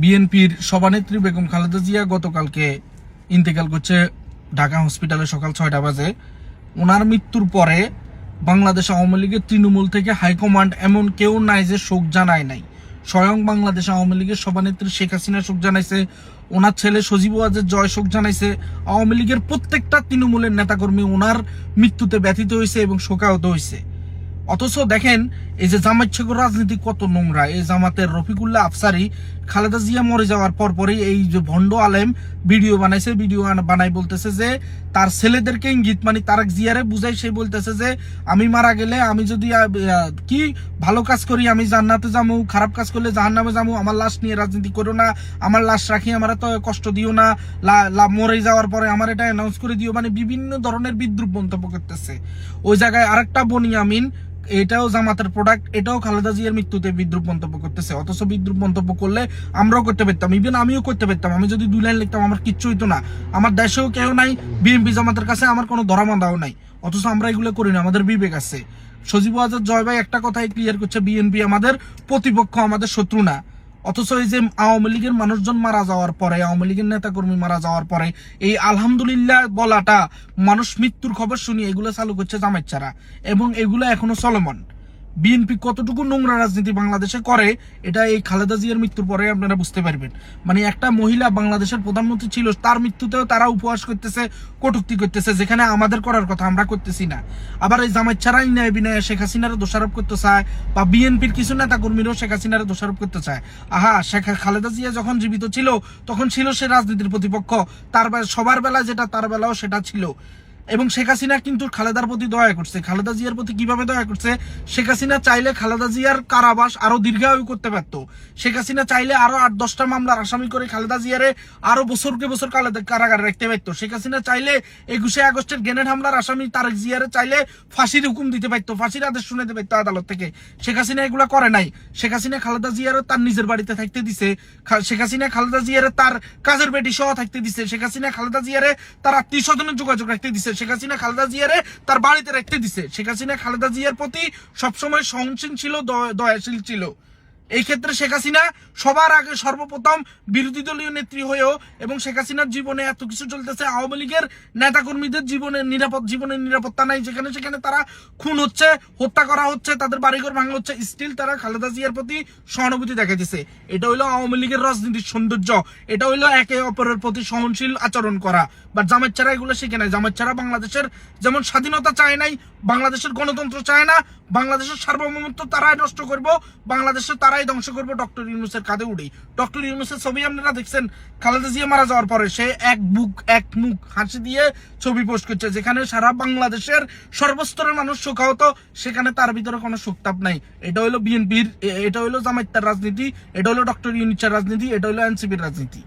বিএনপির সভানেত্রী বেগম খালেদা জিয়া গতকালকে ইন্তেকাল করছে ঢাকা হসপিটালে সকাল ছয়টা বাজে। ওনার মৃত্যুর পরে বাংলাদেশ আওয়ামী লীগের তৃণমূল থেকে হাইকমান্ড এমন কেউ নাই যে শোক জানায় নাই। স্বয়ং বাংলাদেশ আওয়ামী লীগের সভানেত্রী শেখ হাসিনা শোক জানাইছে, ওনার ছেলে সজীব ওয়াজের জয় শোক জানাইছে। আওয়ামী লীগের প্রত্যেকটা তৃণমূলের নেতাকর্মী ওনার মৃত্যুতে ব্যথিত হয়েছে এবং শোকাহত হয়েছে। অথচ দেখেন, এই যে জামাত শেখর রাজনীতি কত নোংরা। এই জামাতের রফিকুল্লাহ আফসারি খালেদা জিয়া মরে যাওয়ার পর পরই এই যে ভণ্ড আলেম ভিডিও বানাইছে, ভিডিও বানাই বলতেছে যে তার ছেলেদেরকে ইঙ্গিত মানে তারাক জিয়ারে বুঝাই, সে বলতেছে যে আমি মারা গেলে আমি যদি কি ভালো কাজ করি, আমি জান্নাতে যাব খারাপ কাজ করলে জাহান্নামে যাব আমার লাশ নিয়ে রাজনীতি করো না, আমার লাশ রাখি, আমার তো কষ্ট দিও না মরে যাওয়ার পরে আমার এটা অ্যানাউন্স করে দিও মানে বিভিন্ন ধরনের বিদ্রুপ মন্তব্য করতেছে। ওই জায়গায় আরেকটা বনিয়ামিন এটাও জামাতের প্রোডাক্ট এটাও খালেদা জিয়ার মৃত্যুতে বিদ্রুপ মন্তব্য করতেছে। অথচ বিদ্রুপ মন্তব্য করলে আমরাও করতে পারতাম। ইভেন আমিও করতে পারতাম। আমি যদি দুই লাইন লিখতাম, আমার কিচ্ছু হইতো না। আমার দেশেও কেউ নাই, বিএনপি জামাতের কাছে আমার কোনো ধরামান্দাও নাই। অথচ আমরা এগুলো করি না, আমাদের বিবেক আছে। সজীব আজাদ জয় ভাই একটা কথাই ক্লিয়ার করছে, বিএনপি আমাদের প্রতিপক্ষ, আমাদের শত্রু না। অথচ এই যে আওয়ামী লীগের মানুষজন মারা যাওয়ার পরে, আওয়ামী লীগের নেতাকর্মী মারা যাওয়ার পরে, এই আলহামদুলিল্লাহ বলাটা মানুষ মৃত্যুর খবর শুনি এগুলো চালু করছে ছাড়া এবং এগুলো এখনও চলমান। বিএনপি কতটুকু নোংরা রাজনীতি বাংলাদেশে করে, এটা এই খালেদা জিয়ার মৃত্যুর পরে আপনারা বুঝতে পারবেন। মানে একটা মহিলা বাংলাদেশের প্রধানমন্ত্রী ছিল, তার মৃত্যুতেও তারা উপহাস করতেছে, কটুক্তি করতেছে, যেখানে আমাদের করার কথা আমরা করতেছি না। আবার এই জামাত ছাড়া ইনায় বিনয় শেখ হাসিনার দোষারোপ করতে চায়, বা বিএনপির কিছু নেতা কর্মীরাও শেখ হাসিনার দোষারোপ করতে চায়। আহা, শেখ খালেদা জিয়া যখন জীবিত ছিল, তখন ছিল সে রাজনীতির প্রতিপক্ষ, তার সবার বেলা যেটা তার বেলাও সেটা ছিল। এবং শেখ হাসিনা কিন্তু খালেদার প্রতি দয়া করছে। খালেদা জিয়ার প্রতি কীভাবে দয়া করছে? শেখ হাসিনা চাইলে খালেদা জিয়ার কারাবাস আরও দীর্ঘায়ু করতে পারতো। শেখ হাসিনা চাইলে আরও আট, দশটা মামলার আসামি করে খালেদা জিয়ারে আরও বছরকে বছর কারাগারে রাখতে পারতো। শেখ হাসিনা চাইলে একুশে আগস্টের গ্রেনেড হামলার আসামি তারেক জিয়ারে চাইলে ফাঁসির হুকুম দিতে পারতো, ফাঁসির আদেশ শুনে পারতো আদালত থেকে। শেখ হাসিনা এগুলা করে নাই। শেখ হাসিনা খালেদা জিয়ারে তার নিজের বাড়িতে থাকতে দিছে। শেখ হাসিনা খালেদা জিয়ারে তার কাজের বেটি সহ থাকতে দিছে। শেখ হাসিনা খালেদা জিয়ারে তার আত্মীয় স্বজনের যোগাযোগ রাখতে দিছে। শেখ হাসিনা খালেদা জিয়ারে তার বাড়িতে রাখতে দিছে। শেখ হাসিনা খালেদা জিয়ার প্রতি সবসময় সহনশীল ছিল, দয়- দয়াশীল ছিল। এই ক্ষেত্রে শেখ হাসিনা সবার আগে সর্বপ্রথম বিরোধী দলীয় নেত্রী হয়েও এবং শেখ হাসিনার জীবনে এত কিছু চলতেছে, আওয়ামী লীগের নেতাকর্মীদের জীবনের নিরাপদ জীবনের নিরাপত্তা নাই, যেখানে সেখানে তারা খুন হচ্ছে, হত্যা করা হচ্ছে, তাদের বাড়িঘর ভাঙা হচ্ছে স্টিল তারা খালেদা জিয়ার প্রতি সহানুভূতি দেখাইতেছে। এটা হইল আওয়ামী লীগের রাজনীতির সৌন্দর্য, এটা হইল একে অপরের প্রতি সহনশীল আচরণ করা। বা জামাত ছাড়া এগুলো শিখে নাই। জামাত ছাড়া বাংলাদেশের যেমন স্বাধীনতা চায় নাই, বাংলাদেশের গণতন্ত্র চায় না বাংলাদেশের সার্বভৌমত্ব তারাই নষ্ট করব বাংলাদেশের তারাই ধ্বংস করব ডক্টর ইউনুসের কাঁধে উঠেই। ডক্টর ইউনুসের ছবি আপনারা দেখছেন, খালেদা জিয়া মারা যাওয়ার পরে সে এক বুক, এক মুখ হাসি দিয়ে ছবি পোস্ট করছে, যেখানে সারা বাংলাদেশের সর্বস্তরের মানুষ শোকাহত, সেখানে তার ভিতরে কোনো শোকতাপ নাই। এটা হলো বিএনপির এটা হলো জামাইত্যার রাজনীতি, এটা হলো ডক্টর ইউনুসের রাজনীতি, এটা হলো এনসিপির রাজনীতি।